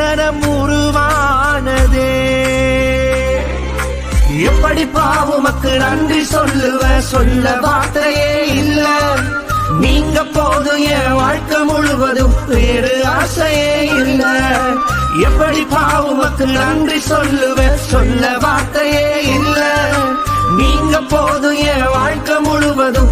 தரிசனம் உருவானதே. எப்படி பாவுமக்கு நன்றி சொல்லுவ? சொல்ல வார்த்தையே இல்ல. நீங்க போது என் வாழ்க்கை முழுவதும் வேறு ஆசையே இல்ல. எப்படி பாவுமக்கு நன்றி சொல்லுவ? சொல்ல வார்த்தையே இல்ல. நீங்க போது என் வாழ்க்கை முழுவதும்